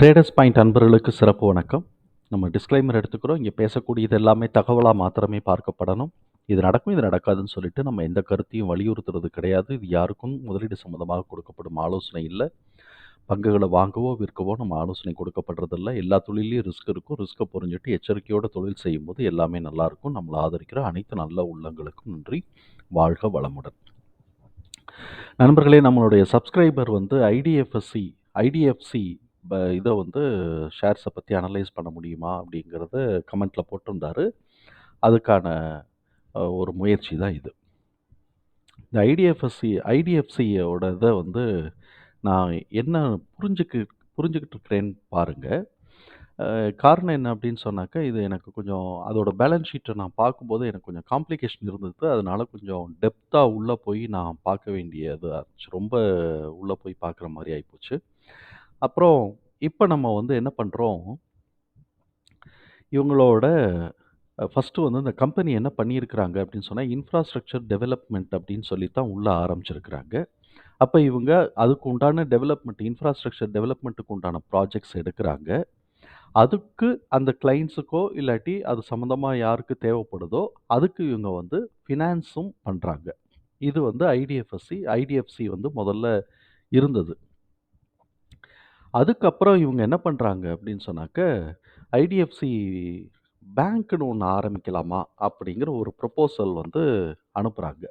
Traders point அன்பர்களுக்கு சிறப்பு வணக்கம். நம்ம டிஸ்க்ளைமர் எடுத்துக்கிறோம். இங்கே பேசக்கூடியது எல்லாமே தகவலாக மாத்திரமே பார்க்கப்படணும். இது நடக்கும் இது நடக்காதுன்னு சொல்லிட்டு நம்ம எந்த கருத்தையும் வலியுறுத்துறது கிடையாது. இது யாருக்கும் முதலீடு சம்மந்தமாக கொடுக்கப்படும் ஆலோசனை இல்லை. பங்குகளை வாங்கவோ விற்கவோ நம்ம ஆலோசனை கொடுக்கப்படுறதில்ல. எல்லா தொழிலையும் ரிஸ்க் இருக்கும். ரிஸ்க்கை புரிஞ்சுட்டு எச்சரிக்கையோட தொழில் செய்யும்போது எல்லாமே நல்லாயிருக்கும் நம்மளை ஆதரிக்கிற அனைத்து நல்ல உள்ளங்களுக்கும் நன்றி. வாழ்க வளமுடன். நண்பர்களே நம்மளுடைய சப்ஸ்கிரைபர் வந்து ஐடிஎஃப்எஸ்சி ஐடிஎஃப்சி இதை வந்து ஷேர்ஸை பற்றி அனலைஸ் பண்ண முடியுமா அப்படிங்கிறத கமெண்ட்டில் போட்டிருந்தாரு. அதுக்கான ஒரு முயற்சி தான் இது. இந்த ஐடிஎஃப்எஸ்சி ஐடிஎஃப்சியோட இதை வந்து நான் என்ன புரிஞ்சுக்கு புரிஞ்சுக்கிட்டு இருக்கிறேன்னு பாருங்கள் காரணம் என்ன அப்படின்னு சொன்னாக்கா இது எனக்கு கொஞ்சம் அதோட பேலன்ஸ் ஷீட்டை நான் பார்க்கும்போது எனக்கு கொஞ்சம் காம்ப்ளிகேஷன் இருந்தது. அதனால் கொஞ்சம் டெப்த்தாக உள்ளே போய் நான் பார்க்க வேண்டியது இருந்துச்சு. ரொம்ப உள்ளே போய் பார்க்குற மாதிரி ஆகிப்போச்சு அப்புறம் இப்போ நம்ம வந்து என்ன பண்ணுறோம் இவங்களோட ஃபஸ்ட்டு வந்து இந்த கம்பெனி என்ன பண்ணியிருக்கிறாங்க அப்படின்னு சொன்னால் இன்ஃப்ராஸ்ட்ரக்சர் டெவலப்மெண்ட் அப்படின்னு சொல்லி தான் உள்ளே ஆரம்பிச்சிருக்கிறாங்க. அப்போ இவங்க அதுக்கு உண்டான டெவலப்மெண்ட் இன்ஃப்ராஸ்ட்ரக்சர் டெவலப்மெண்ட்டுக்கு உண்டான ப்ராஜெக்ட்ஸ் எடுக்கிறாங்க. அதுக்கு அந்த கிளைண்ட்ஸுக்கோ இல்லாட்டி அது சம்மந்தமாக யாருக்கு தேவைப்படுதோ அதுக்கு இவங்க வந்து ஃபினான்ஸும் பண்ணுறாங்க இது வந்து ஐடிஎஃப்எஸ்சி ஐடிஎஃப்சி வந்து முதல்ல இருந்தது. அதுக்கப்புறம் இவங்க என்ன பண்ணுறாங்க அப்படின்னு சொன்னாக்க ஐடிஎஃப்சி பேங்க்னு ஒன்று ஆரம்பிக்கலாமா அப்படிங்கிற ஒரு ப்ரொப்போசல் வந்து அனுப்புகிறாங்க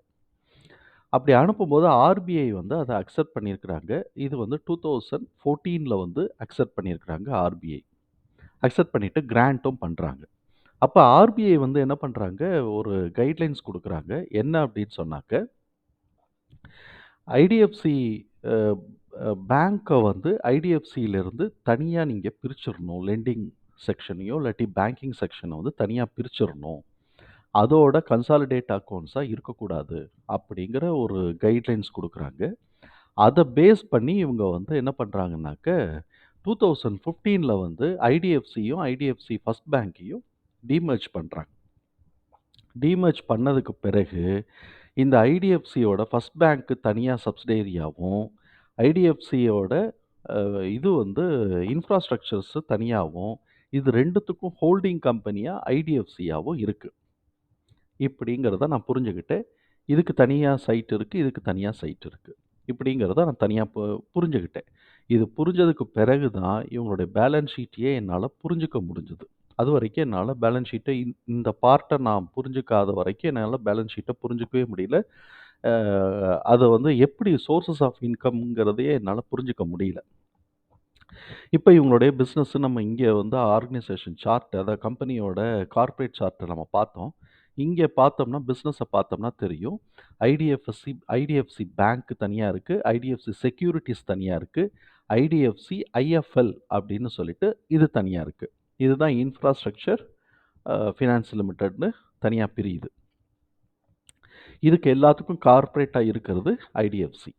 அப்படி அனுப்பும்போது ஆர்பிஐ வந்து அதை அக்செப்ட் பண்ணியிருக்கிறாங்க. இது வந்து டூ தௌசண்ட் ஃபோர்டீனில் வந்து அக்செப்ட் பண்ணியிருக்கிறாங்க ஆர்பிஐ அக்செப்ட் பண்ணிவிட்டு கிராண்ட்டும் பண்ணுறாங்க அப்போ ஆர்பிஐ வந்து என்ன பண்ணுறாங்க ஒரு கைட்லைன்ஸ் கொடுக்குறாங்க. என்ன அப்படின்னு சொன்னாக்க ஐடிஎஃப்சி பேங்க்கை வந்து ஐடிஎஃப்சியிலேருந்து தனியாக நீங்கள் பிரிச்சிடணும் லெண்டிங் செக்ஷனையோ இல்லாட்டி பேங்கிங் செக்ஷனை வந்து தனியாக பிரிச்சிடணும் அதோட கன்சாலிடேட் அக்கௌண்ட்ஸாக இருக்கக்கூடாது அப்படிங்கிற ஒரு கைட்லைன்ஸ் கொடுக்குறாங்க. அதை பேஸ் பண்ணி இவங்க வந்து என்ன பண்ணுறாங்கனாக்க டூ தௌசண்ட் ஃபிஃப்டீனில் வந்து ஐடிஎஃப்சியும் ஐடிஎஃப்சி ஃபஸ்ட் பேங்க்கையும் டிமர்ஜ் பண்ணுறாங்க டிமர்ஜ் பண்ணதுக்கு பிறகு இந்த ஐடிஎஃப்சியோட ஃபஸ்ட் பேங்க்கு தனியாக சப்சிடேரியாகவும் ஐடிஎஃப்சியோட இது வந்து இன்ஃப்ராஸ்ட்ரக்சர்ஸ் தனியாகவும் இது ரெண்டுத்துக்கும் ஹோல்டிங் கம்பெனியாக ஐடிஎஃப்சியாகவும் இருக்குது இப்படிங்கிறத நான் புரிஞ்சுக்கிட்டேன் இதுக்கு தனியாக சைட் இருக்குது இதுக்கு தனியாக சைட் இருக்குது இப்படிங்கிறத நான் தனியாக பு புரிஞ்சுக்கிட்டேன் இது புரிஞ்சதுக்கு பிறகு தான் இவங்களுடைய பேலன்ஸ் ஷீட்டையே என்னால் புரிஞ்சுக்க முடிஞ்சுது. அது வரைக்கும் என்னால் பேலன்ஸ் ஷீட்டை இந்த பார்ட்டை நான் புரிஞ்சுக்காத வரைக்கும் என்னால் பேலன்ஸ் ஷீட்டை புரிஞ்சுக்கவே முடியல. அதை வந்து எப்படி சோர்சஸ் ஆஃப் இன்கம்ங்கிறதையே என்னால் புரிஞ்சுக்க முடியல. இப்போ இவங்களுடைய பிஸ்னஸ் நம்ம இங்கே வந்து ஆர்கனைசேஷன் சார்ட் அதாவது கம்பெனியோட கார்ப்பரேட் சார்ட்டை நம்ம பார்த்தோம். இங்கே பார்த்தோம்னா பிஸ்னஸை பார்த்தோம்னா தெரியும். ஐடிஎஃப்எஸ்சி ஐடிஎஃப்சி பேங்க் தனியாக இருக்குது ஐடிஎஃப்சி செக்யூரிட்டிஸ் தனியாக இருக்குது ஐடிஎஃப்சி ஐஎஃப்எல் அப்படின்னு சொல்லிட்டு இது தனியாக இருக்குது இதுதான் இன்ஃப்ராஸ்ட்ரக்சர் ஃபினான்ஸ் லிமிட்டட்னு தனியாக பிரியுது. இதுக்கு எல்லாத்துக்கும் கார்ப்பரேட்டாக இருக்கிறது ஐடிஎஃப்சி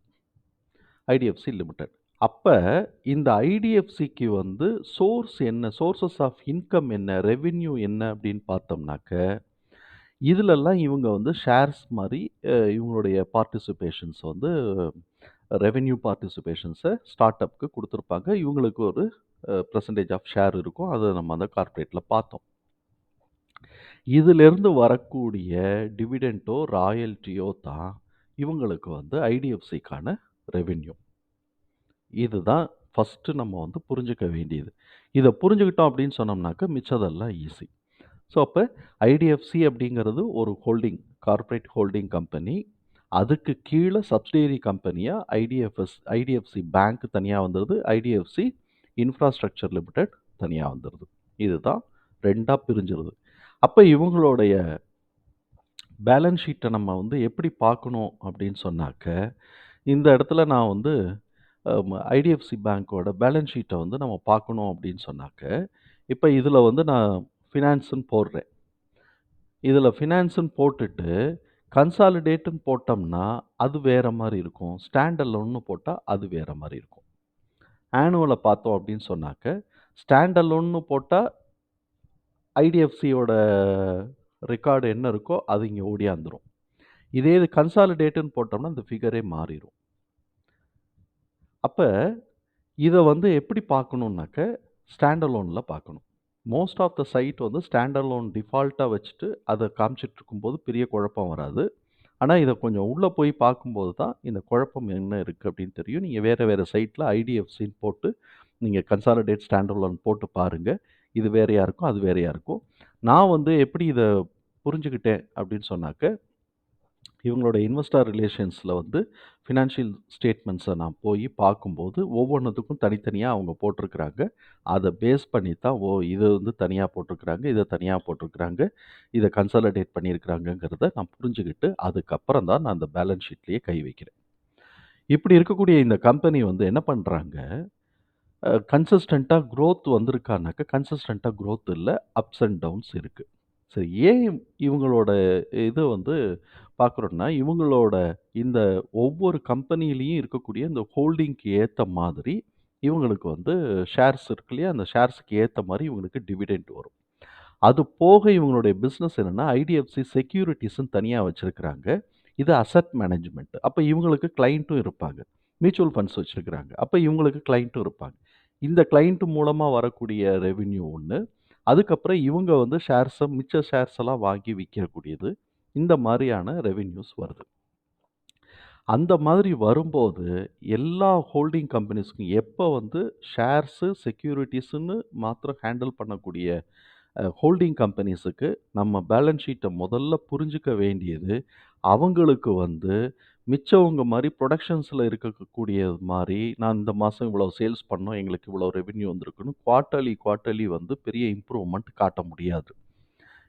ஐடிஎஃப்சி லிமிடெட் அப்போ இந்த ஐடிஎஃப்சிக்கு வந்து சோர்ஸ் என்ன சோர்சஸ் ஆஃப் இன்கம் என்ன ரெவென்யூ என்ன அப்படின்னு பார்த்தோம்னாக்க இதிலெல்லாம் இவங்க வந்து ஷேர்ஸ் மாதிரி இவங்களுடைய பார்ட்டிசிபேஷன்ஸ் வந்து ரெவென்யூ பார்ட்டிசிபேஷன்ஸை ஸ்டார்ட் அப்க்கு கொடுத்துருப்பாங்க. இவங்களுக்கு ஒரு பர்சன்டேஜ் ஆஃப் ஷேர் இருக்கும். அதை நம்ம அந்த கார்ப்பரேட்டில் பார்த்தோம். இதிலிருந்து வரக்கூடிய டிவிடெண்ட்டோ ராயல்ட்டியோ தான் இவங்களுக்கு வந்து ஐடிஎஃப்சிக்கான ரெவென்யூ இதுதான் ஃபஸ்ட்டு நம்ம வந்து புரிஞ்சுக்க வேண்டியது. இதை புரிஞ்சுக்கிட்டோம் அப்படின்னு சொன்னோம்னாக்க மிச்சதெல்லாம் ஈஸி ஸோ அப்போ ஐடிஎஃப்சி அப்படிங்கிறது ஒரு ஹோல்டிங் கார்ப்பரேட் ஹோல்டிங் கம்பெனி அதுக்கு கீழே சப்சிடரி கம்பெனியாக ஐடிஎஃப்எஸ் ஐடிஎஃப்சி பேங்க் தனியாக வந்துடுது ஐடிஎஃப்சி இன்ஃப்ராஸ்ட்ரக்சர் லிமிடெட் தனியாக வந்துடுது இதுதான் ரெண்டாக பிரிஞ்சிருது. அப்போ இவங்களுடைய பேலன்ஸ் ஷீட்டை நம்ம வந்து எப்படி பார்க்கணும் அப்படின்னு சொன்னாக்க இந்த இடத்துல நான் வந்து ஐடிஎஃப்சி பேங்க்கோட பேலன்ஸ் ஷீட்டை வந்து நம்ம பார்க்கணும் அப்படின்னு சொன்னாக்க இப்போ இதில் வந்து நான் ஃபினான்ஸுன்னு போடுறேன். இதில் ஃபினான்ஸுன்னு போட்டுட்டு கன்சாலிடேட்டுன்னு போட்டோம்னா அது வேறு மாதிரி இருக்கும். ஸ்டாண்டலோன்னு போட்டால் அது வேறு மாதிரி இருக்கும். ஆனுவலை பார்த்தோம் அப்படின்னு சொன்னாக்க ஸ்டாண்டலோன்னு போட்டால் ஐடிஎஃப்சியோட ரெக்கார்டு என்ன இருக்கோ அது இங்கே ஓடியாந்துடும் இதே இது கன்சாலிடேட்டுன்னு போட்டோம்னா இந்த ஃபிகரே மாறிடும் அப்போ இதை வந்து எப்படி பார்க்கணுன்னாக்க ஸ்டாண்டலோனில் பார்க்கணும். மோஸ்ட் ஆஃப் த சைட் வந்து ஸ்டாண்ட் டிஃபால்ட்டாக வச்சுட்டு, அதை காமிச்சிட்டு இருக்கும்போது பெரிய குழப்பம் வராது. ஆனால் இதை கொஞ்சம் உள்ளே போய் பார்க்கும்போது தான், இந்த குழப்பம் என்ன இருக்குது அப்படின்னு தெரியும். நீங்கள் வேறு வேறு சைட்டில் ஐடிஎஃப்சின்னு போட்டு, நீங்கள் கன்சாலிடேட் ஸ்டாண்டர்லோன் போட்டு பாருங்கள் இது வேறையாக இருக்கும், அது வேறையாக இருக்கும். நான் வந்து எப்படி இதை புரிஞ்சுக்கிட்டேன் அப்படின்னு சொன்னாக்க, இவங்களோட இன்வெஸ்டார் ரிலேஷன்ஸில் வந்து ஃபினான்ஷியல் ஸ்டேட்மெண்ட்ஸை நான் போய் பார்க்கும்போது, ஒவ்வொன்றுத்துக்கும் தனித்தனியாக அவங்க போட்டிருக்கிறாங்க. அதை பேஸ் பண்ணி தான், ஓ! இது வந்து தனியாக போட்டிருக்கிறாங்க, இதை தனியாக போட்டிருக்கிறாங்க, இதை கன்சாலிடேட் பண்ணியிருக்கிறாங்கங்கிறத நான் புரிஞ்சுக்கிட்டு அதுக்கப்புறம் தான் நான் அந்த பேலன்ஸ் ஷீட்லேயே கை வைக்கிறேன். இப்படி இருக்கக்கூடிய இந்த கம்பெனி வந்து என்ன பண்ணுறாங்க கன்சிஸ்டண்ட்டாக க்ரோத் வந்திருக்கானாக்கா வந்திருக்கானாக்க, க்ரோத் இல்லை இல்ல. அப்ஸ் அண்ட் டவுன்ஸ் இருக்குது சரி ஏன் இவங்களோட இது வந்து பார்க்குறோன்னா இவங்களோட இந்த ஒவ்வொரு கம்பெனிலையும் இருக்கக்கூடிய இந்த ஹோல்டிங்க்கு ஏற்ற மாதிரி, இவங்களுக்கு வந்து ஷேர்ஸ் இருக்கு இல்லையா? அந்த ஷேர்ஸ்க்கு ஏற்ற மாதிரி இவங்களுக்கு டிவிடெண்ட் வரும். அது போக இவங்களுடைய பிஸ்னஸ் என்னென்னா ஐடிஎஃப்சி செக்யூரிட்டிஸும் தனியாக வச்சுருக்கிறாங்க இது அசெட் மேனேஜ்மெண்ட் அப்போ இவங்களுக்கு கிளைண்ட்டும் இருப்பாங்க. மியூச்சுவல் ஃபண்ட்ஸ் வச்சுருக்கிறாங்க அப்போ இவங்களுக்கு கிளைண்ட்டும் இருப்பாங்க. இந்த கிளையன்ட் மூலமாக வரக்கூடிய ரெவின்யூ ஒன்று அதுக்கப்புறம் இவங்க வந்து ஷேர்ஸை மிச்ச ஷேர்ஸ் எல்லாம் வாங்கி விற்கக்கூடியது இந்த மாதிரியான ரெவின்யூஸ் வருது. அந்த மாதிரி வரும்போது, எல்லா ஹோல்டிங் கம்பெனிஸ்க்கும் எப்போ வந்து ஷேர்ஸு, செக்யூரிட்டிஸுன்னு மாத்திரம் ஹேண்டில் பண்ணக்கூடிய ஹோல்டிங் கம்பெனிஸுக்கு நம்ம பேலன்ஸ் ஷீட்டை முதல்ல புரிஞ்சுக்க வேண்டியது, அவங்களுக்கு வந்து மிச்சவங்க மாரி புரொடக்ஷன்ஸ்ல இருக்கக்கூடியது மாரி, நான் இந்த மாசம் இவ்வளோ சேல்ஸ் பண்ணோம், எங்களுக்கு இவ்வளோ ரெவென்யூ வந்திருக்குன்னு குவார்ட்டர்லி குவார்ட்டர்லி வந்து பெரிய இம்ப்ரூவ்மென்ட் காட்ட முடியாது.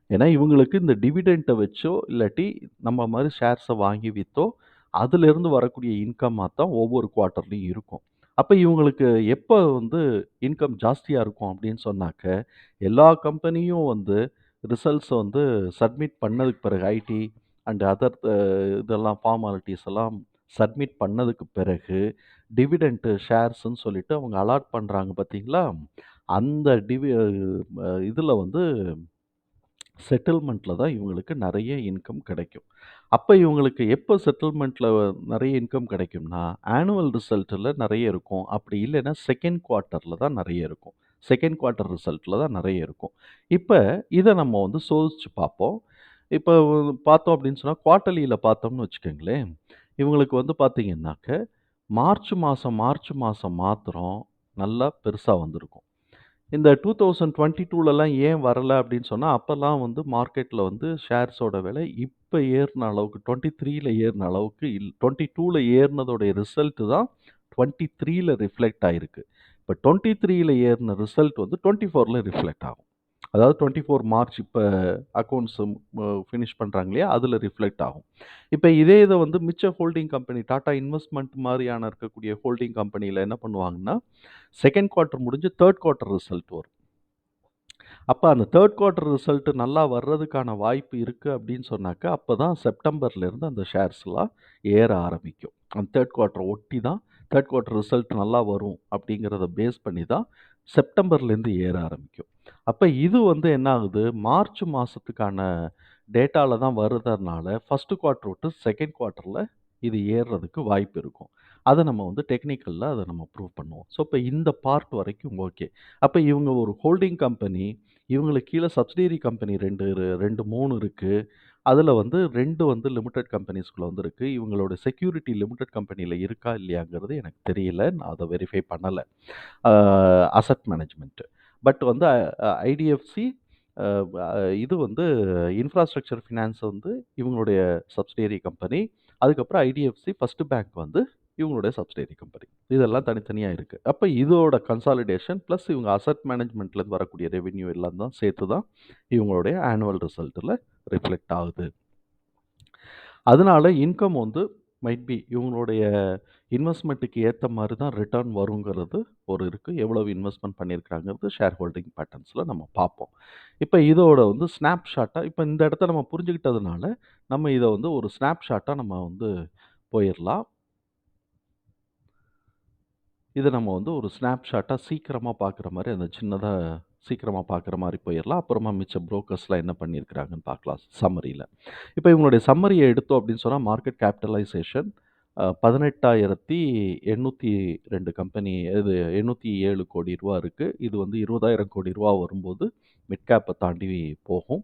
ஏன்னா, இவங்களுக்கு இந்த டிவிடெண்ட்ட வச்சோ, இல்லாட்டி நம்ம மாரி ஷேர்ஸ வாங்கி வித்தோ, அதிலிருந்து வரக்கூடிய இன்கம்மா தான் ஒவ்வொரு குவார்ட்டர்லயும் இருக்கும். அப்ப இவங்களுக்கு எப்ப வந்து இன்கம் ஜாஸ்தியா இருக்கும் அப்படின்னு சொன்னாக்க, எல்லா கம்பெனியும் வந்து ரிசல்ட்ஸ வந்து சப்மிட் பண்ணதுக்கு பிறகு ஐடி அண்ட் அதர் இதெல்லாம் ஃபார்மாலிட்டிஸ் எல்லாம் சப்மிட் பண்ணதுக்கு பிறகு, டிவிடெண்ட்டு ஷேர்ஸ்ன்னு சொல்லிட்டு அவங்க அலாட் பண்ணுறாங்க பார்த்தீங்களா? அந்த டிவி இதில் வந்து செட்டில்மெண்ட்டில் தான் இவங்களுக்கு நிறைய இன்கம் கிடைக்கும். அப்போ இவங்களுக்கு எப்போ செட்டில்மெண்ட்டில் நிறைய இன்கம் கிடைக்கும்னா, ஆனுவல் ரிசல்ட்டில் நிறைய இருக்கும். அப்படி இல்லைன்னா, செகண்ட் குவார்ட்டரில் தான் நிறைய இருக்கும். செகண்ட் குவார்ட்டர் ரிசல்ட்டில் தான் நிறைய இருக்கும். இப்போ இதை நம்ம வந்து சோதிச்சு பார்ப்போம். இப்போ பார்த்தோம் அப்படின்னு சொன்னா, குவார்ட்டர்லில பார்த்தோம்னு வச்சுக்கங்களேன், இவங்களுக்கு வந்து பார்த்தீங்கன்னாக்க, மார்ச் மாசம் மார்ச் மாசம் மாத்திரம் நல்லா பெருசா வந்திருக்கும். இந்த 2022லலாம் ஏன் வரல அப்படின்னு சொன்னா, அப்பலாம் வந்து மார்க்கெட்ல வந்து ஷேர்ஸோட விலை இப்ப ஏறுன அளவுக்கு 23ல ஏறுன அளவுக்கு இல் 22ல ஏறுனதோடைய ரிசல்ட் தான் 23ல ரிஃப்ளெக்ட் ஆயிருக்கு. இப்ப 23ல ஏறுன ரிசல்ட் வந்து 24ல ரிஃப்ளெக்ட் ஆகும். அதாவது 24 மார்ச் இப்போ அக்கௌண்ட்ஸ் ஃபினிஷ் பண்ணுறாங்க இல்லையா? அதில் ரிஃப்ளெக்ட் ஆகும். இப்போ இதே இதை வந்து மிச்ச ஹோல்டிங் கம்பெனி டாடா இன்வெஸ்ட்மெண்ட் மாதிரியான இருக்கக்கூடிய ஹோல்டிங் கம்பெனியில் என்ன பண்ணுவாங்கன்னா, செகண்ட் குவார்ட்டர் முடிஞ்சு தேர்ட் குவார்ட்டர் ரிசல்ட் வரும். அப்போ அந்த தேர்ட் குவார்ட்டர் ரிசல்ட் நல்லா வர்றதுக்கான வாய்ப்பு இருக்குது அப்படின்னு சொன்னாக்க, அப்பதான் செப்டம்பர்லேருந்து அந்த ஷேர்ஸ்லாம் ஏற ஆரம்பிக்கும். அந்த தேர்ட் குவார்ட்டர் ஒட்டி தான் தேர்ட் குவார்ட்டர் ரிசல்ட் நல்லா வரும் அப்படிங்கிறத பேஸ் பண்ணி தான் செப்டம்பர்லேருந்து ஏற ஆரம்பிக்கும். அப்ப இது வந்து என்ன ஆகுது, மார்ச் மாசத்துக்கான டேட்டால தான் வருதனால, ஃபர்ஸ்ட் குவார்ட்டர் விட்டு செகண்ட் குவார்ட்டர்ல இது ஏறுறதுக்கு வாய்ப்பு இருக்கும். அத நம்ம வந்து டெக்னிக்கல்ல அத நம்ம ப்ரூவ் பண்ணுவோம். ஸோ, இப்ப இந்த பார்ட் வரைக்கும் ஓகே. அப்ப இவங்க ஒரு ஹோல்டிங் கம்பெனி, இவங்களுக்கு கீழ சப்சிடியரி கம்பெனி 2 2, 3 இருக்கு. அதுல வந்து 2 வந்து லிமிடெட் கம்பெனிஸ்குள்ள வந்திருக்கு. இவங்களோட செக்யூரிட்டி லிமிடெட் கம்பெனில இருக்கா இல்லையாங்கிறது எனக்கு தெரியல. நான் அத வெரிஃபை பண்ணல. Uh asset management. பட் வந்து ஐடிஎஃப்சி இது வந்து இன்ஃப்ராஸ்ட்ரக்சர் ஃபினான்ஸ் வந்து இவங்களுடைய சப்சிடரி கம்பெனி. அதுக்கப்புறம் ஐடிஎஃப்சி ஃபஸ்ட்டு பேங்க் வந்து இவங்களுடைய சப்சிடரி கம்பெனி. இதெல்லாம் தனித்தனியாக இருக்குது அப்போ இதோட கன்சாலிடேஷன் ப்ளஸ் இவங்க அசெட் மேனேஜ்மெண்ட்லேருந்து வரக்கூடிய ரெவென்யூ எல்லாம் தான் சேர்த்து தான் இவங்களுடைய ஆனுவல் ரிசல்ட்டில் ரிஃப்ளெக்ட் ஆகுது. அதனால இன்கம் வந்து மைட் பி இவங்களுடைய இன்வெஸ்ட்மெண்ட்டுக்கு ஏற்ற மாதிரி தான் ரிட்டர்ன் வருங்கிறது ஒரு இருக்குது எவ்வளவு இன்வெஸ்ட்மெண்ட் பண்ணியிருக்கிறாங்கிறது ஷேர் ஹோல்டிங் பேட்டர்ன்ஸில் நம்ம பார்ப்போம். இப்போ இதோட வந்து ஸ்னாப்ஷாட்டாக இப்போ இந்த இடத்த நம்ம புரிஞ்சுக்கிட்டதுனால, நம்ம இதை வந்து ஒரு ஸ்னாப்ஷாட்டாக நம்ம வந்து போயிடலாம் இதை நம்ம வந்து ஒரு ஸ்னாப்ஷாட்டாக சீக்கிரமாக பார்க்குற மாதிரி அந்த சின்னதாக சீக்கிரமாக பார்க்குற மாதிரி போயிடலாம் அப்புறமா மிச்ச ப்ரோக்கர்ஸ்லாம் என்ன பண்ணியிருக்கிறாங்கன்னு பார்க்கலாம் சம்மரியில் இப்போ இவங்களுடைய சம்மரியை எடுத்தோம் அப்படின்னு சொன்னால் மார்க்கெட் கேபிட்டலைசேஷன் பதினெட்டாயிரத்தி எண்ணூற்றி ரெண்டு கம்பெனி இது 807 கோடி ரூபா இருக்குது இது வந்து 20,000 கோடி ரூபா வரும்போது மிட் கேப்ப தாண்டி போகும்.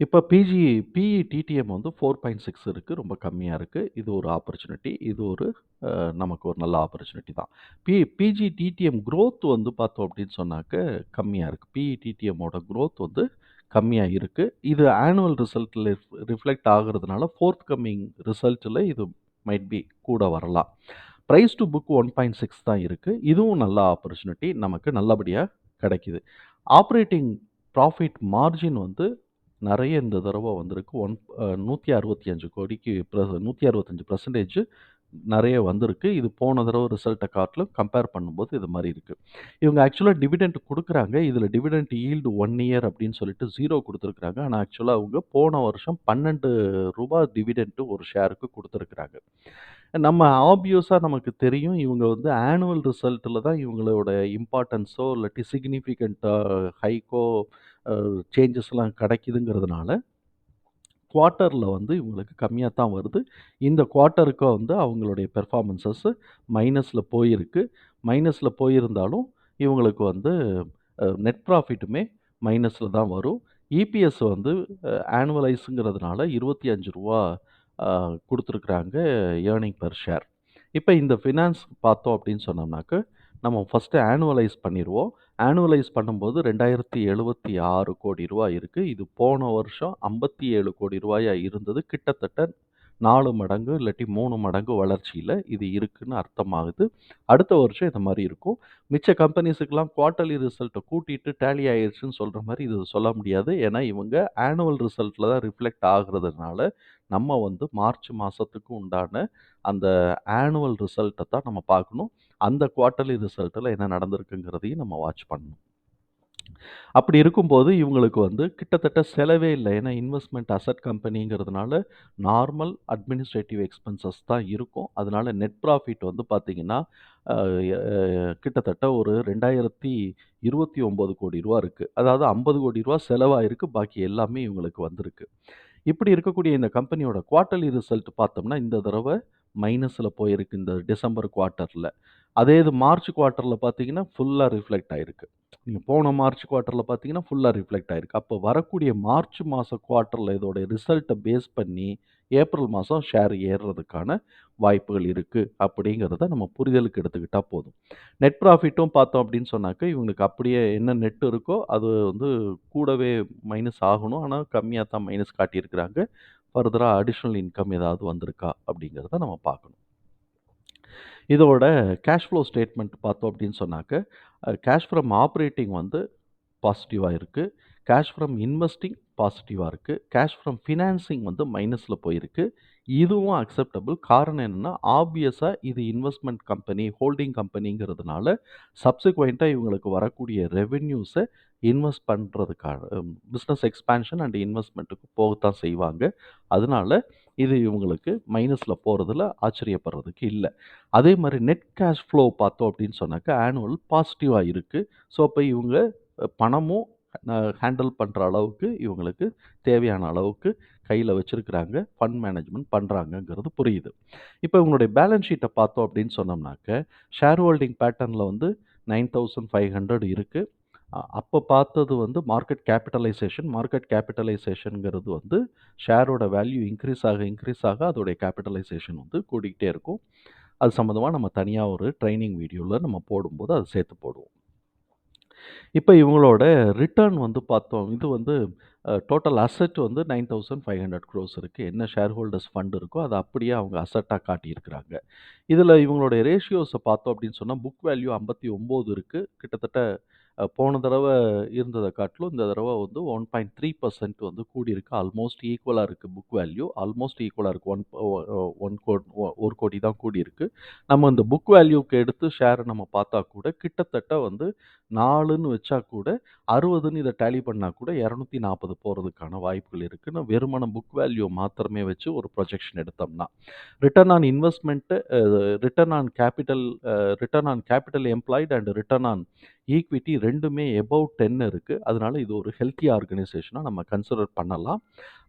இப்ப பிஜி பிஇ டிடிஎம் வந்து 4.6 இருக்கு. ரொம்ப கம்மியா இருக்கு. இது ஒரு ஆப்பர்ச்சுனிட்டி. இது ஒரு அ நமக்கு ஒரு நல்ல ஆப்பர்ச்சுனிட்டி தான். பி பிஜி டிடிஎம் குரோத் வந்து பார்த்தோம் அப்படின்னு சொன்னாக்க கம்மியா இருக்கு. பிஇ டிடிஎம்மோட குரோத் வந்து கம்மியா இருக்கு. இது ஆனுவல் ரிசல்ட்ல ரிஃப்ளெக்ட் ஆகுறதுனால ஃபோர்த் கம்மிங் ரிசல்ட்ல இது மைட் பி கூட வரலாம். பிரைஸ் டூ புக் 1.6 தான் இருக்கு. இதுவும் நல்ல ஆப்பர்ச்சுனிட்டி. நமக்கு நல்லபடியா கிடைக்கிது ஆப்பரேட்டிங் ப்ராஃபிட் மார்ஜின் வந்து நிறைய இந்த தடவை வந்திருக்கு. ஒன் நூற்றி அறுபத்தி அஞ்சு கோடிக்கு நூற்றி அறுபத்தஞ்சு பர்சன்டேஜ் நிறைய வந்திருக்கு. இது போன தடவை ரிசல்ட்டை காட்டிலும் கம்பேர் பண்ணும்போது இது மாதிரி இருக்குது இவங்க ஆக்சுவலாக டிவிடெண்ட் கொடுக்குறாங்க இதில் டிவிடெண்ட் ஈல்டு ஒன் இயர் அப்படின்னு சொல்லிட்டு ஜீரோ கொடுத்துருக்குறாங்க ஆனால் ஆக்சுவலாக அவங்க போன வருஷம் பன்னெண்டு ரூபா டிவிடெண்ட்டு ஒரு ஷேருக்கு கொடுத்துருக்குறாங்க நம்ம ஆப்வியஸாக நமக்கு தெரியும். இவங்க வந்து ஆனுவல் ரிசல்ட்டில் தான் இவங்களோட இம்பார்ட்டன்ஸோ இல்லாட்டி சிக்னிஃபிகண்ட்டாக ஹைக்கோ சேஞ்சஸ்லாம் கிடைக்குதுங்கிறதுனால குவார்ட்டரில் வந்து இவங்களுக்கு கம்மியாக தான் வருது. இந்த குவார்ட்டருக்கு வந்து அவங்களுடைய பெர்ஃபார்மன்ஸஸ் மைனஸில் போயிருக்கு. மைனஸில் போயிருந்தாலும் இவங்களுக்கு வந்து நெட் ப்ராஃபிட்டுமே மைனஸில் தான் வரும். இபிஎஸ் வந்து ஆனுவலைஸுங்கிறதுனால இருபத்தி அஞ்சு ரூபா கொடுத்துருக்குறாங்க ஏர்னிங் பர் ஷேர். இப்போ இந்த ஃபினான்ஸ் பார்த்தோம் அப்படின்னு சொன்னோம்னாக்க, நம்ம ஃபர்ஸ்ட்டு ஆனுவலைஸ் பண்ணிடுவோம் ஆனுவலைஸ் பண்ணும்போது ரெண்டாயிரத்தி எழுபத்தி ஆறு கோடி ரூபாய் இருக்குது இது போன வருஷம் ஐம்பத்தி ஏழு கோடி ரூபாயாக இருந்தது. கிட்டத்தட்ட நாலு மடங்கு இல்லாட்டி மூணு மடங்கு வளர்ச்சியில் இது இருக்குன்னு அர்த்தமாகுது. அடுத்த வருஷம் இந்த மாதிரி இருக்கும். மிச்ச கம்பெனிஸுக்கெலாம் குவார்ட்டர்லி ரிசல்ட்டை கூட்டிட்டு டேலி ஆயிடுச்சுன்னு சொல்கிற மாதிரி இது சொல்ல முடியாது. ஏன்னா இவங்க ஆனுவல் ரிசல்ட்டில் தான் ரிஃப்ளெக்ட் ஆகுறதுனால, நம்ம வந்து மார்ச் மாதத்துக்கு உண்டான அந்த ஆனுவல் ரிசல்ட்டை தான் நம்ம பார்க்கணும். அந்த குவார்ட்டர்லி ரிசல்ட்டில் என்ன நடந்திருக்குங்கிறதையும் நம்ம வாட்ச் பண்ணணும். அப்படி இருக்கும்போது இவங்களுக்கு வந்து கிட்டத்தட்ட செலவே இல்லை ஏன்னா இன்வெஸ்ட்மெண்ட் அசெட் கம்பெனிங்கிறதுனால நார்மல் அட்மினிஸ்ட்ரேட்டிவ் எக்ஸ்பென்சஸ் தான் இருக்கும். அதனால நெட் ப்ராஃபிட் வந்து பார்த்திங்கன்னா கிட்டத்தட்ட ஒரு ரெண்டாயிரத்தி இருபத்தி ஒம்பது கோடி ரூபா இருக்குது அதாவது ஐம்பது கோடி ரூபா செலவாயிருக்கு. பாக்கி எல்லாமே இவங்களுக்கு வந்திருக்கு. இப்படி இருக்கக்கூடிய இந்த கம்பெனியோட குவார்ட்டர்லி ரிசல்ட் பார்த்தோம்னா, இந்த தடவை மைனஸில் போயிருக்கு இந்த டிசம்பர் குவார்ட்டரில் அதே இது மார்ச் குவார்ட்டரில் பார்த்தீங்கன்னா, ஃபுல்லாக ரிஃப்ளெக்ட் ஆயிருக்கு. நீங்கள் போன மார்ச் குவார்ட்டரில் பார்த்தீங்கன்னா, ஃபுல்லாக ரிஃப்ளெக்ட் ஆயிருக்கு. அப்போ வரக்கூடிய மார்ச் மாத குவார்ட்டரில் இதோட ரிசல்ட்டை பேஸ் பண்ணி, ஏப்ரல் மாதம் ஷேர் ஏறுறதுக்கான வாய்ப்புகள் இருக்குது அப்படிங்கிறத நம்ம புரிதலுக்கு எடுத்துக்கிட்டால் போதும். நெட் ப்ராஃபிட்டும் பார்த்தோம் அப்படின்னு சொன்னாக்க, இவங்களுக்கு அப்படியே என்ன நெட் இருக்கோ, அது வந்து கூடவே மைனஸ் ஆகணும். ஆனால் கம்மியாக தான் மைனஸ் காட்டியிருக்கிறாங்க. ஃபர்தரா அடிஷ்னல் இன்கம் ஏதாவது வந்திருக்கா? அப்படிங்கிறத நம்ம பார்க்கணும். இதோட கேஷ் ஃப்ளோ ஸ்டேட்மெண்ட் பார்த்தோம் அப்படின்னு சொன்னாக்க, கேஷ் ஃப்ரம் ஆப்ரேட்டிங் வந்து பாசிட்டிவாக இருக்குது கேஷ் ஃப்ரம் இன்வெஸ்டிங் பாசிட்டிவாக இருக்குது கேஷ் ஃப்ரம் ஃபினான்சிங் வந்து மைனஸில் போயிருக்கு. இதுவும் அக்செப்டபிள். காரணம் என்னன்னா, ஆப்வியஸா இது இன்வெஸ்ட்மென்ட் கம்பெனி, ஹோல்டிங் கம்பெனிங்கிறதுனால, சப்சிக்வென்ட்டா இவங்களுக்கு வரக்கூடிய ரெவென்யூஸ இன்வெஸ்ட் பண்றதுக்கான பிசினஸ் எக்ஸ்பான்ஷன் அண்ட் இன்வெஸ்ட்மென்ட்டுக்கு போகத்தான் செய்வாங்க. அதனால இது இவங்களுக்கு மைனஸ்ல போறதுல ஆச்சரியப்படுறதுக்கு இல்ல. அதே மாரி நெட் கேஷ் ஃப்ளோ பார்த்தோம் அப்படின்னு சொன்னாக்க, ஆனுவல் பாசிட்டிவா இருக்கு. ஸோ அப்ப இவங்க பணமும் ஹேண்டில் பண்ணுற அளவுக்கு இவங்களுக்கு தேவையான அளவுக்கு கையில் வச்சுருக்கிறாங்க ஃபண்ட் மேனேஜ்மெண்ட் பண்ணுறாங்கங்கிறது புரியுது. இப்போ இவங்களுடைய பேலன்ஸ் ஷீட்டை பார்த்தோம் அப்படின்னு சொன்னோம்னாக்க, ஷேர் ஹோல்டிங் பேட்டர்னில் வந்து நைன் தௌசண்ட் ஃபைவ் ஹண்ட்ரட் இருக்குது அப்போ பார்த்தது வந்து மார்க்கெட் கேப்பிட்டலைசேஷன். மார்க்கெட் கேபிட்டலைசேஷனுங்கிறது வந்து ஷேரோட வேல்யூ இன்க்ரீஸ் ஆக, இன்க்ரீஸ் ஆக அதோடைய கேபிட்டலைசேஷன் வந்து கூடிக்கிட்டே இருக்கும். அது சம்மந்தமாக நம்ம தனியாக ஒரு ட்ரைனிங் வீடியோவில் நம்ம போடும்போது அதை சேர்த்து போடுவோம். இப்ப இவங்களோட ரிட்டர்ன் வந்து பார்த்தோம். இது வந்து அ டோட்டல் அசெட் வந்து 9500 க்ரோர்ஸ் இருக்கு. என்ன ஷேர் ஹோல்டர்ஸ் ஃபண்ட் இருக்கோ, அத அப்படியே அவங்க அசெட்டா காட்டியிருக்கிறாங்க. இதுல இவங்களுடைய ரேஷியோஸ பார்த்தோம் அப்படின்னு சொன்னா, புக் வேல்யூ 59 இருக்கு. கிட்டத்தட்ட போன தடவை இருந்ததை காட்டிலும் இந்த தடவை வந்து 1.3% வந்து கூடியிருக்கு. ஆல்மோஸ்ட் ஈக்குவலாக இருக்குது புக் வேல்யூ. ஆல்மோஸ்ட் ஈக்குவலாக இருக்குது ஒன் ஒன் கோ ஒரு கோடி தான் கூடியிருக்கு. நம்ம இந்த புக் வேல்யூக்கு எடுத்து ஷேரை நம்ம பார்த்தா கூட, கிட்டத்தட்ட வந்து நாலுன்னு வச்சா கூட அறுபதுன்னு இதை டேலி பண்ணால் கூட இரநூத்தி நாற்பது போகிறதுக்கான வாய்ப்புகள் இருக்குன்னு வெறுமன புக் வேல்யூ மாத்திரமே வச்சு ஒரு ப்ரொஜெக்ஷன் எடுத்தோம்னா. Return on investment return on capital return on capital employed and return on equity 2மே எபோவ் 10 இருக்கு. அதனால இது ஒரு ஹெல்த்தி ஆர்கனைசேஷனாக நம்ம கன்சிடர் பண்ணலாம்.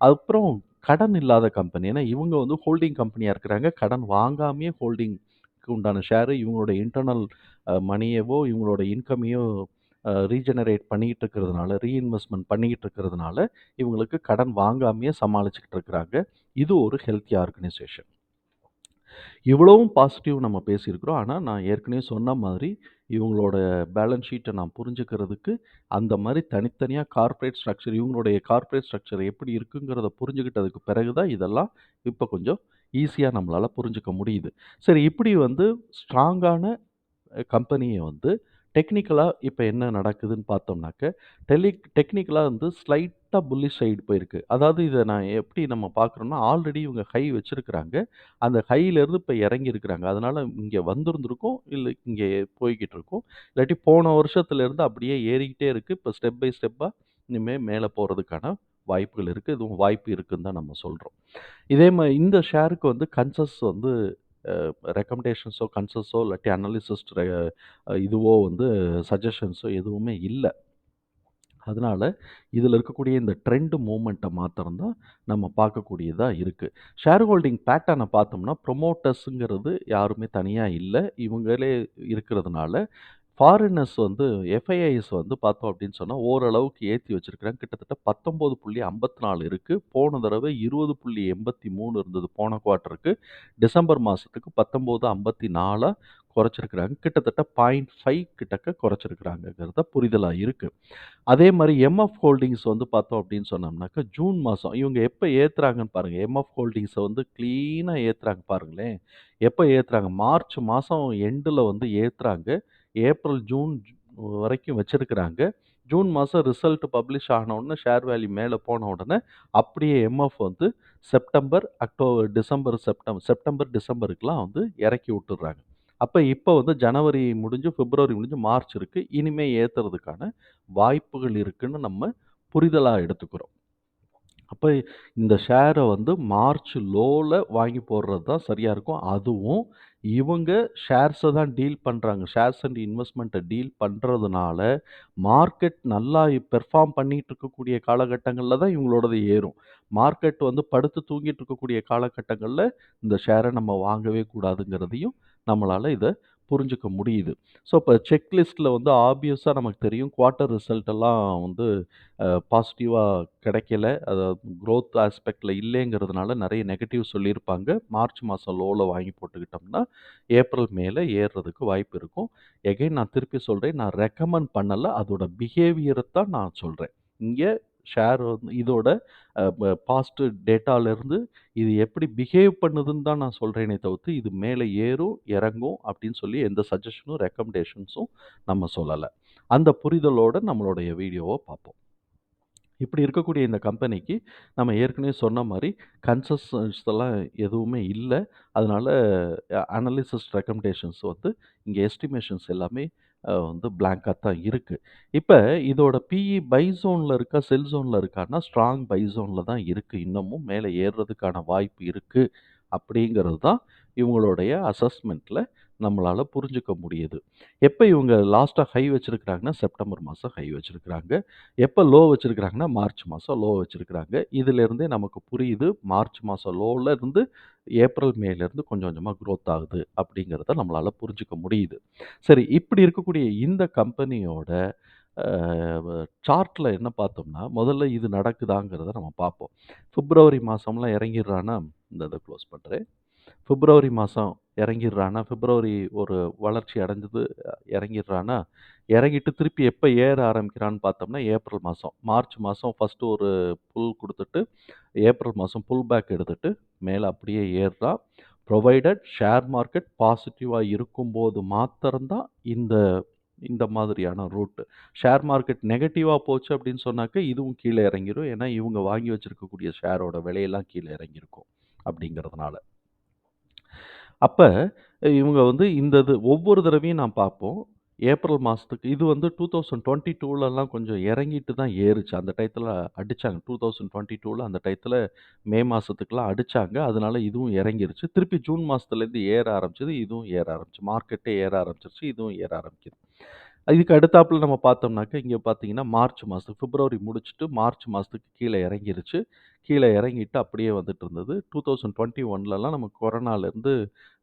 அப்புறம் கடன் இல்லாத கம்பெனி. ஏன்னா இவங்க வந்து ஹோல்டிங் கம்பெனியாக இருக்கிறாங்க. கடன் வாங்காமையே ஹோல்டிங்க்கு உண்டான ஷேரு இவங்களோட இன்டர்னல் மணியவோ மனியவோ, இவங்களோட இன்கமையோ ரீஜெனரேட் பண்ணிக்கிட்டு இருக்கிறதுனால, ரீஇன்வெஸ்ட்மெண்ட் பண்ணிக்கிட்டு இருக்கிறதுனால, இவங்களுக்கு கடன் வாங்காமையே சமாளிச்சுக்கிட்டு இருக்கிறாங்க. இது ஒரு ஹெல்த்தி ஆர்கனைசேஷன். இவ்வளவும் பாசிட்டிவ் நம்ம பேசியிருக்கிறோம். ஆனால் நான் ஏற்கனவே சொன்ன மாதிரி, இவங்களோட பேலன்ஸ் ஷீட்டை நான் புரிஞ்சுக்கிறதுக்கு, அந்த மாதிரி தனித்தனியாக கார்ப்பரேட் ஸ்ட்ரக்சர் இவங்களுடைய கார்ப்பரேட் ஸ்ட்ரக்சர் எப்படி இருக்குங்கிறத புரிஞ்சுக்கிட்டதுக்கு பிறகு தான், இதெல்லாம் இப்போ கொஞ்சம் ஈஸியாக நம்மளால் புரிஞ்சுக்க முடியுது. சரி இப்படி வந்து ஸ்ட்ராங்கான கம்பெனியை வந்து டெக்னிக்கலா இப்ப என்ன நடக்குதுன்னு பார்த்தோம்னாக்க, டெலி டெக்னிக்கலா வந்து ஸ்லைட்டா புல்லிஷ் சைடு போயிருக்கு. அதாவது இத நான் எப்படி நம்ம பார்க்குறோம்னா, ஆல்ரெடி இவங்க ஹை வச்சிருக்கிறாங்க. அந்த ஹையிலேருந்து இப்ப இறங்கி இருக்கிறாங்க. அதனால இங்க வந்திருந்திருக்கும். இல்ல இங்க போய்க்கிட்டு இருக்கும். இல்லாட்டி போன வருஷத்துலேருந்து அப்படியே ஏறிக்கிட்டே இருக்கு. இப்ப ஸ்டெப் பை ஸ்டெப்பா இனிமே மேல போறதுக்கான வாய்ப்புகள் இருக்கு. இதுவும் வாய்ப்பு இருக்குன்னு தான் நம்ம சொல்றோம். இதே மாரி இந்த ஷேருக்கு வந்து கன்சஸ் வந்து ரெக்கமெண்டேஷன்ஸோ, கன்சர்ஸோ இல்லாட்டி அனலிசிஸ்ட் ரெ இதுவோ வந்து சஜஷன்ஸோ எதுவுமே இல்லை. அதனால் இதில் இருக்கக்கூடிய இந்த ட்ரெண்டு மூமெண்ட்டை மாத்திரம்தான் நம்ம பார்க்கக்கூடியதாக இருக்குது ஷேர் ஹோல்டிங் பேட்டர்னை பார்த்தோம்னா, ப்ரொமோட்டர்ஸுங்கிறது யாருமே தனியாக இல்லை. இவங்களே இருக்கிறதுனால, ஃபாரினர்ஸ் வந்து எஃப்ஐஐஸ் வந்து பார்த்தோம் அப்படின்னு சொன்னா, ஓரளவுக்கு ஏத்தி வச்சிருக்கிறாங்க. கிட்டத்தட்ட 19.54 இருக்கு. போன தடவ 20.83 இருந்தது போன குவார்ட்டருக்கு. டிசம்பர் மாசத்துக்கு 19.54 குறைச்சிருக்கிறாங்க. கிட்டத்தட்ட 0.5 கிட்டக்க குறைச்சிருக்கிறாங்கங்கிறத புரிதலா இருக்கு. அதே மாரி எம்எஃப் ஹோல்டிங்ஸ் வந்து பார்த்தோம் அப்படின்னு சொன்னோம்னாக்கா ஜூன் மாசம் இவங்க எப்ப ஏத்துறாங்கன்னு பாருங்க. எம்எஃப் ஹோல்டிங்ஸ வந்து க்ளீனாக ஏத்துறாங்க பாருங்களேன். எப்ப ஏத்துறாங்க? மார்ச் மாசம் எண்டுல வந்து ஏத்துறாங்க. ஏப்ரல், ஜூன் வரைக்கும் வச்சுருக்குறாங்க ஜூன் மாதம் ரிசல்ட் பப்ளிஷ் ஆன உடனே ஷேர் வேல்யூ மேலே போன உடனே, அப்படியே எம்எஃப் வந்து செப்டம்பர், அக்டோபர், டிசம்பர், செப்டம் செப்டம்பர், டிசம்பருக்குலாம் வந்து இறக்கி விட்டுர்றாங்க. அப்போ இப்போ வந்து ஜனவரி முடிஞ்சு, பிப்ரவரி முடிஞ்சு, மார்ச் இருக்குது இனிமே ஏற்றுறதுக்கான வாய்ப்புகள் இருக்குன்னு நம்ம புரிதலாக எடுத்துக்கிறோம். அப்போ இந்த ஷேரை வந்து மார்ச் லோவில் வாங்கி போடுறது தான் சரியாக இருக்கும். அதுவும் இவங்க ஷேர்ஸை தான் டீல் பண்ணுறாங்க ஷேர்ஸ் அண்ட் இன்வெஸ்ட்மெண்ட்டை டீல் பண்ணுறதுனால மார்க்கெட் நல்லா பெர்ஃபார்ம் பண்ணிட்டு இருக்கக்கூடிய காலகட்டங்களில் தான் இவங்களோடது ஏறும். மார்க்கெட் வந்து படுத்து தூங்கிட்டு இருக்கக்கூடிய காலகட்டங்களில் இந்த ஷேரை நம்ம வாங்கவே கூடாதுங்கிறதையும் நம்மளால் இதை புரிஞ்சுக்க முடியுது. ஸோ, இப்போ செக் வந்து ஆப்வியஸாக நமக்கு தெரியும். குவார்ட்டர் ரிசல்ட் எல்லாம் வந்து பாசிட்டிவாக கிடைக்கல. அதாவது குரோத் ஆஸ்பெக்டில் இல்லைங்கிறதுனால நிறைய நெகட்டிவ் சொல்லியிருப்பாங்க. மார்ச் மாதம் லோவில் வாங்கி போட்டுக்கிட்டோம்னா, ஏப்ரல், மேலே ஏறுறதுக்கு வாய்ப்பு இருக்கும். எகைன் நான் திருப்பி சொல்கிறேன் நான் ரெக்கமெண்ட் பண்ணலை அதோட பிஹேவியரை தான் நான் சொல்கிறேன் இங்கே ஷேர் வந்து இதோட பாஸ்ட் டேட்டாலருந்து இது எப்படி பிஹேவ் பண்ணுதுன்னு தான் நான் சொல்கிறேனே தவிர்த்து, இது மேலே ஏறும், இறங்கும் அப்படின்னு சொல்லி எந்த சஜஷனும், ரெக்கமெண்டேஷன்ஸும் நம்ம சொல்லலை அந்த புரிதலோட நம்மளுடைய வீடியோவை பார்ப்போம். இப்படி இருக்கக்கூடிய இந்த கம்பெனிக்கு, நம்ம ஏற்கனவே சொன்ன மாதிரி கன்செஷன்ஸ் எல்லாம் எதுவுமே இல்லை அதனால் அ அனலிசிஸ் ரெக்கமெண்டேஷன்ஸ் வந்து இங்கே எஸ்டிமேஷன்ஸ் எல்லாமே வந்து பிளாங்காக தான் இருக்குது இப்போ இதோட பிஇ பை ஜோனில் இருக்கா? செல் ஜோனில் இருக்கான்னா, ஸ்ட்ராங் பை ஜோனில் தான் இருக்குது இன்னமும் மேலே ஏறுறதுக்கான வாய்ப்பு இருக்குது அப்படிங்கிறது தான் இவங்களுடைய அசஸ்மெண்ட்டில் நம்மளால் புரிஞ்சுக்க முடியுது. எப்போ இவங்க லாஸ்ட்டாக ஹை வச்சுருக்கிறாங்கன்னா செப்டம்பர் மாதம் ஹை வச்சுருக்கிறாங்க எப்போ லோ வச்சுருக்கிறாங்கன்னா மார்ச் மாதம் லோ வச்சுருக்கிறாங்க இதிலேருந்தே நமக்கு புரியுது. மார்ச் மாதம் லோவில் இருந்து ஏப்ரல், மேலேருந்து கொஞ்சம் கொஞ்சமாக க்ரோத் ஆகுது அப்படிங்கிறத நம்மளால் புரிஞ்சுக்க முடியுது. சரி இப்படி இருக்கக்கூடிய இந்த கம்பெனியோட சார்ட்டில் என்ன பார்த்தோம்னா, முதல்ல இது நடக்குதாங்கிறத நம்ம பார்ப்போம். பிப்ரவரி மாதம்லாம் இறங்கிடுறான்னா இந்த இதை க்ளோஸ் பண்ணுறேன் பிப்ரவரி மாதம் இறங்கிடுறானா, பிப்ரவரி ஒரு வளர்ச்சி அடைஞ்சது இறங்கிடுறானா, இறங்கிட்டு திருப்பி எப்போ ஏற ஆரம்பிக்கிறான்னு பார்த்தோம்னா, ஏப்ரல் மாதம் மார்ச் மாதம் ஃபஸ்ட்டு ஒரு புல் கொடுத்துட்டு ஏப்ரல் மாதம் புல் பேக் எடுத்துட்டு, மேலே அப்படியே ஏறுறான். ப்ரொவைடட் ஷேர் மார்க்கெட் பாசிட்டிவாக இருக்கும்போது மாத்திரம்தான் இந்த இந்த மாதிரியான ரூட்டு ஷேர் மார்க்கெட் நெகட்டிவாக போச்சு அப்படின்னு சொன்னாக்க, இதுவும் கீழே இறங்கிரும். ஏன்னா, இவங்க வாங்கி வச்சுருக்கக்கூடிய ஷேரோட விலையெல்லாம் கீழே இறங்கியிருக்கும். அப்படிங்கிறதுனால. அப்ப இவங்க வந்து இந்த இது ஒவ்வொரு தடவையும் நான் பார்ப்போம். ஏப்ரல் மாசத்துக்கு இது வந்து 2022லலாம் கொஞ்சம் இறங்கிட்டு தான் ஏறுச்சு. அந்த டயத்துல அடிச்சாங்க. 2022ல அந்த டயத்துல மே மாசத்துக்குலாம் அடிச்சாங்க. அதனால இதுவும் இறங்கிருச்சு. திருப்பி ஜூன் மாசத்துலேருந்து ஏற ஆரம்பிச்சது. இதுவும் ஏற ஆரம்பிச்சு. மார்க்கெட்டே ஏற ஆரம்பிச்சுருச்சு. இதுவும் ஏற ஆரம்பிக்குது. இதுக்கு அடுத்தாப்புல நம்ம பார்த்தோம்னாக்க, இங்கே பார்த்தீங்கன்னா, மார்ச் மாதத்துக்கு பிப்ரவரி முடிச்சுட்டு மார்ச் மாதத்துக்கு கீழே இறங்கிருச்சு. கீழே இறங்கிட்டு அப்படியே வந்துட்டு இருந்தது. 2021லலாம் நம்ம கொரோனாலேருந்து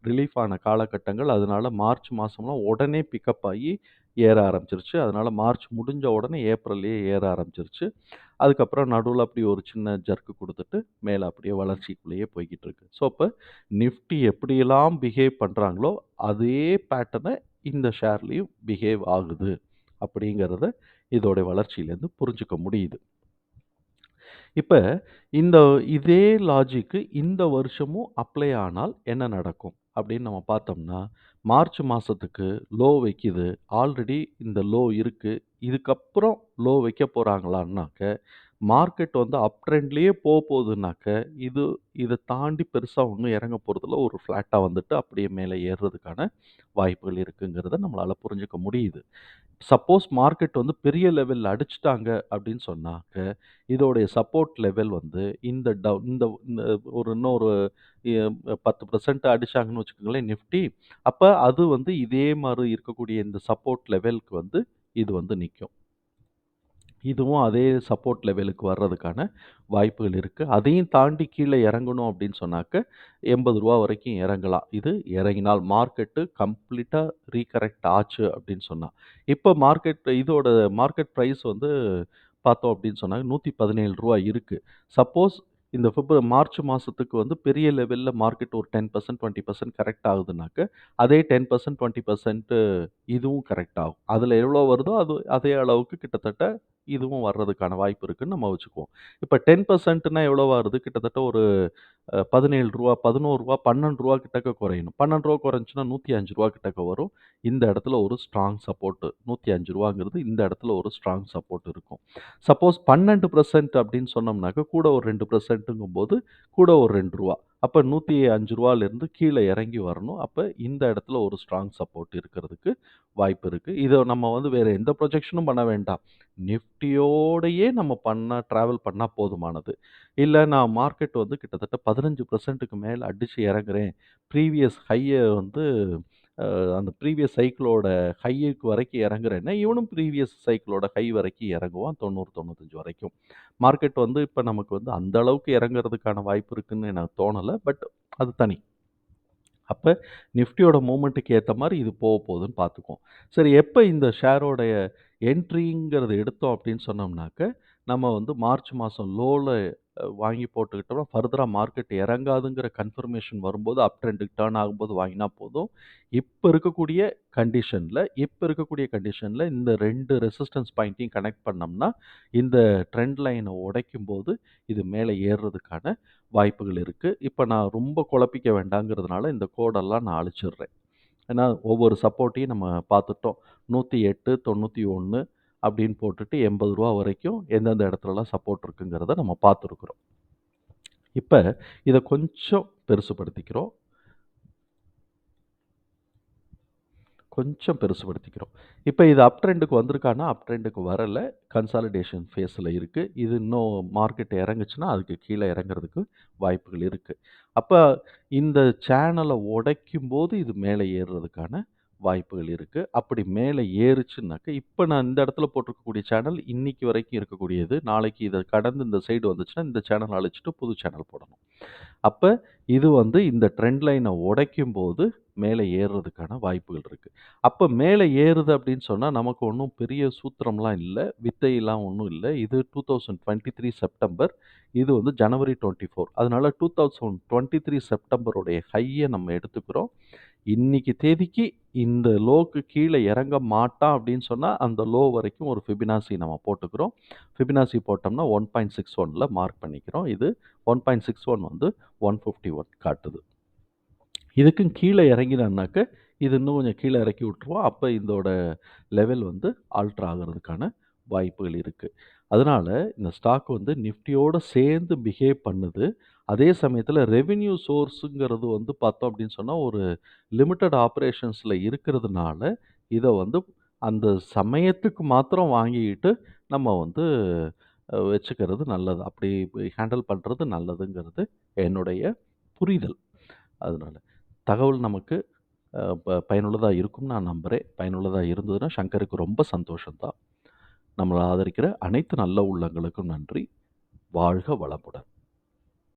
ரிலீஃப் ஆன காலகட்டங்கள். அதனால மார்ச் மாதம்லாம் உடனே பிக்கப் ஆகி ஏற ஆரம்பிச்சிருச்சு அதனால் மார்ச் முடிஞ்ச உடனே ஏப்ரல்லையே ஏற ஆரம்பிச்சிருச்சு அதுக்கப்புறம் நடுவில் அப்படி ஒரு சின்ன ஜர்க்கு கொடுத்துட்டு மேலே அப்படியே வளர்ச்சிக்குள்ளேயே போய்கிட்டு இருக்கு. ஸோ, இப்போ நிஃப்டி எப்படியெல்லாம் பிஹேவ் பண்ணுறாங்களோ அதே பேட்டர்னை இந்த ஷேர்லேயும் பிஹேவ் ஆகுது. அப்படிங்கிறத இதோடைய வளர்ச்சியிலேருந்து புரிஞ்சுக்க முடியுது. இப்போ இந்த இதே லாஜிக்கு இந்த வருஷமும் அப்ளை ஆனால் என்ன நடக்கும்? அப்படின்னு நம்ம பார்த்தோம்னா, மார்ச் மாதத்துக்கு லோ வைக்குது. ஆல்ரெடி இந்த லோ இருக்குது இதுக்கப்புறம் லோ வைக்க போகிறாங்களான்னாக்க மார்க்கெட் வந்து அப் ட்ரெண்ட்லேயே போக போகுதுனாக்க இது இதை தாண்டி பெருசாக ஒன்றும் இறங்க போகிறதுல ஒரு ஃப்ளாட்டாக வந்துட்டு அப்படியே மேலே ஏறுறதுக்கான வாய்ப்புகள் இருக்குங்கிறத நம்மளால் புரிஞ்சுக்க முடியுது. சப்போஸ் மார்க்கெட் வந்து பெரிய லெவலில் அடிச்சுட்டாங்க அப்படின்னு சொன்னாக்க, இதோடைய சப்போர்ட் லெவல் வந்து இந்த டவுன் இந்த இந்த ஒரு இன்னொரு எ 10% அடிச்சாங்கன்னு வச்சுக்கோங்களேன் நிஃப்டி. அப்போ அது வந்து இதே மாதிரி இருக்கக்கூடிய இந்த சப்போர்ட் லெவலுக்கு வந்து இது வந்து நிற்கும் இதுவும் அதே சப்போர்ட் லெவலுக்கு வர்றதுக்கான வாய்ப்புகள் இருக்குது அதையும் தாண்டி கீழே இறங்கணும் அப்படின்னு சொன்னாக்க, எண்பது ரூபா வரைக்கும் இறங்கலாம். இது இறங்கினால் மார்க்கெட்டு கம்ப்ளீட்டாக ரீகரெக்ட் ஆச்சு அப்படின்னு சொன்னால் இப்போ மார்க்கெட் இதோட மார்க்கெட் ப்ரைஸ் வந்து பார்த்தோம் அப்படின்னு சொன்னா ரூ. 117 இருக்கு. சப்போஸ் இந்த பிப்ரவரி மார்ச் மாதத்துக்கு வந்து பெரிய லெவலில் மார்க்கெட் ஒரு 10%, 20% கரெக்ட் ஆகுதுனாக்க அதே 10%, 20% இதுவும் கரெக்ட் ஆகும். அதில் எவ்வளோ வருதோ அது அதே அளவுக்கு கிட்டத்தட்ட இதுவும் வர்றதுக்கான வாய்ப்பு இருக்குன்னு நம்ம வச்சுக்குவோம். இப்போ டென் பர்சன்ட்னா எவ்வளோ வருது? கிட்டத்தட்ட ஒரு பதினேழு ரூபா 17, ரூ. 11, ரூ. 12 கிட்டக்க குறையணும். பன்னெண்டு ரூபா குறைஞ்சுன்னா நூற்றி அஞ்சு ரூபா கிட்டக்க வரும். இந்த இடத்துல ஒரு ஸ்ட்ராங் சப்போர்ட்டு நூற்றி அஞ்சு ரூபாங்கிறது இந்த இடத்துல ஒரு ஸ்ட்ராங் சப்போர்ட் இருக்கும். சப்போஸ் 12% அப்படின்னு சொன்னோம்னாக்க, கூட ஒரு ரெண்டு பர்சன்ட்டுங்கும் போது கூட ஒரு ரெண்டு ரூபா அப்போ நூற்றி அஞ்சு ரூபாலேருந்து கீழே இறங்கி வரணும். அப்போ இந்த இடத்துல ஒரு ஸ்ட்ராங் சப்போர்ட் இருக்கிறதுக்கு வாய்ப்பு இருக்குது இதை நம்ம வந்து வேறு எந்த ப்ரொஜெக்ஷனும் பண்ண வேண்டாம். நிஃப்டியோடையே நம்ம பண்ண ட்ராவல் பண்ணால் போதுமானது. இல்லை நான் மார்க்கெட் வந்து கிட்டத்தட்ட பதினஞ்சு பர்சன்ட்டுக்கு மேலே அடித்து இறங்குறேன். ப்ரீவியஸ் ஹையை வந்து அந்த ப்ரீவியஸ் சைக்கிளோட ஹைக்கு வரைக்கும் இறங்குறேன்னா, இவனும் ப்ரீவியஸ் சைக்கிளோட ஹை வரைக்கும் இறங்குவான். 90, 95 வரைக்கும். மார்க்கெட் வந்து இப்போ நமக்கு வந்து அந்த அளவுக்கு இறங்குறதுக்கான வாய்ப்பு இருக்குன்னு எனக்கு தோணலை பட் அது தனி. அப்போ நிஃப்டியோட மூமெண்ட்டுக்கு ஏற்ற மாதிரி இது போக போகுதுன்னு பார்த்துக்குவோம். சரி எப்போ இந்த ஷேரோடைய என்ட்ரிங்கிறத எடுத்தோம் அப்படின்னு சொன்னோம்னாக்க, நம்ம வந்து மார்ச் மாதம் லோவில் வாங்கி போட்டுக்கிட்டோம்னா, ஃபர்தராக மார்க்கெட் இறங்காதுங்கிற கன்ஃபர்மேஷன் வரும்போது அப் ட்ரெண்டுக்கு டேர்ன் ஆகும்போது வாங்கினா போதும். இப்போ இருக்கக்கூடிய கண்டிஷனில் இப்போ இருக்கக்கூடிய கண்டிஷனில் இந்த ரெண்டு ரெசிஸ்டன்ஸ் பாயிண்ட்டையும் கனெக்ட் பண்ணோம்னா, இந்த ட்ரெண்ட் லைனை உடைக்கும்போது இது மேலே ஏறுறதுக்கான வாய்ப்புகள் இருக்குது இப்போ நான் ரொம்ப குழப்பிக்க வேண்டாங்கிறதுனால இந்த கோடெல்லாம் நான் அழிச்சிடுறேன். ஏன்னா ஒவ்வொரு சப்போர்ட்டையும் நம்ம பார்த்துட்டோம். 108, 91 அப்படின்னு போட்டுட்டு எண்பது ரூபா வரைக்கும் எந்தெந்த இடத்துலலாம் சப்போர்ட் இருக்குங்கிறத நம்ம பார்த்துருக்குறோம். இப்போ இதை கொஞ்சம் பெருசுபடுத்திக்கிறோம். கொஞ்சம் பெருசுபடுத்திக்கிறோம். இப்போ இது அப் ட்ரெண்டுக்கு வந்திருக்கான்னா, அப் ட்ரெண்டுக்கு வரல. கன்சாலிடேஷன் ஃபேஸில் இருக்குது இது இன்னும் மார்க்கெட் இறங்குச்சுன்னா, அதுக்கு கீழே இறங்குறதுக்கு வாய்ப்புகள் இருக்குது அப்போ இந்த சேனல உடைக்கும்போது இது மேலே ஏறுறதுக்கான வாய்ப்புகள் இருக்குது அப்படி மேலே ஏறுச்சுன்னாக்க, இப்போ நான் இந்த இடத்துல போட்டிருக்கக்கூடிய சேனல் இன்னைக்கு வரைக்கும் இருக்கக்கூடியது. நாளைக்கு இதை கடந்து இந்த சைடு வந்துச்சுன்னா, இந்த சேனல் அழிச்சிட்டு புது சேனல் போடணும். அப்போ இது வந்து இந்த ட்ரெண்ட் லைனை உடைக்கும் போது மேலே ஏறுறதுக்கான வாய்ப்புகள் இருக்குது அப்போ மேலே ஏறுது அப்படின்னு சொன்னால் நமக்கு ஒன்றும் பெரிய சூத்திரம்லாம் இல்லை வித்தையெல்லாம் ஒன்றும் இல்லை இது 2023 செப்டம்பர். இது வந்து ஜனவரி 24. அதனால 2023 செப்டம்பருடைய ஹையை நம்ம எடுத்துக்கிறோம். இன்னைக்கு தேதிக்கு இந்த லோக்கு கீழே இறங்க மாட்டான் அப்படின்னு சொன்னால் அந்த லோ வரைக்கும் ஒரு ஃபிபினாசி நம்ம போட்டுக்கிறோம். ஃபிபினாசி போட்டோம்னா 1.61ல மார்க் பண்ணிக்கிறோம். இது 1.61 வந்து 151 காட்டுது. இதுக்கும் கீழே இறங்கினாக்க இது இன்னும் கொஞ்சம் கீழே இறக்கி விட்டுருவோம். அப்போ இதோட லெவல் வந்து ஆல்ட்ரு ஆகுறதுக்கான வாய்ப்புகள் இருக்குது அதனால இந்த ஸ்டாக் வந்து நிஃப்டியோடு சேர்ந்து பிஹேவ் பண்ணுது. அதே சமயத்தில் ரெவென்யூ சோர்ஸுங்கிறது வந்து பார்த்தோம் அப்படின்னு சொன்னால் ஒரு லிமிட்டட் ஆப்ரேஷன்ஸில் இருக்கிறதுனால, இதை வந்து அந்த சமயத்துக்கு மாத்திரம் வாங்கிக்கிட்டு நம்ம வந்து வச்சுக்கிறது நல்லது. அப்படி ஹேண்டில் பண்ணுறது நல்லதுங்கிறது என்னுடைய புரிதல். அதனால் தகவல் நமக்கு பயனுள்ளதாக ப நான் நம்புறேன். பயனுள்ளதாக இருந்ததுன்னா சங்கருக்கு ரொம்ப சந்தோஷம் தான். ஆதரிக்கிற அனைத்து நல்ல உள்ளங்களுக்கும் நன்றி. வாழ்க வளமுடன்.